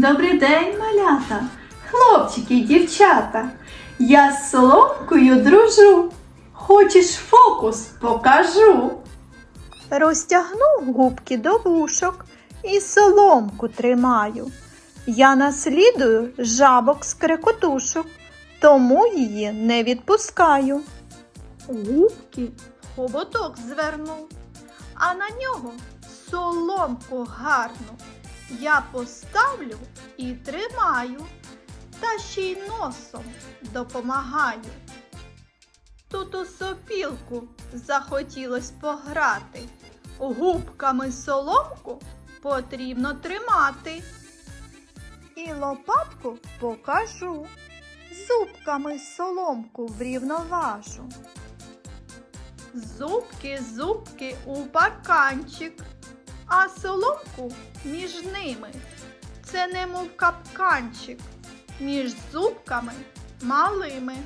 Добрий день, малята, хлопчики й дівчата. Я з соломкою дружу. Хочеш фокус покажу. Розтягнув губки до вушок і соломку тримаю. Я наслідую жабок з крекотушок, тому її не відпускаю. Губки хоботок звернув, а на нього соломку гарну. Я поставлю і тримаю, та ще й носом допомагаю. Тут у сопілку захотілось пограти. Губками соломку потрібно тримати. І лопатку покажу. Зубками соломку врівноважу. Зубки, зубки у парканчик, а соломку між ними. Це немов капканчик між зубками малими.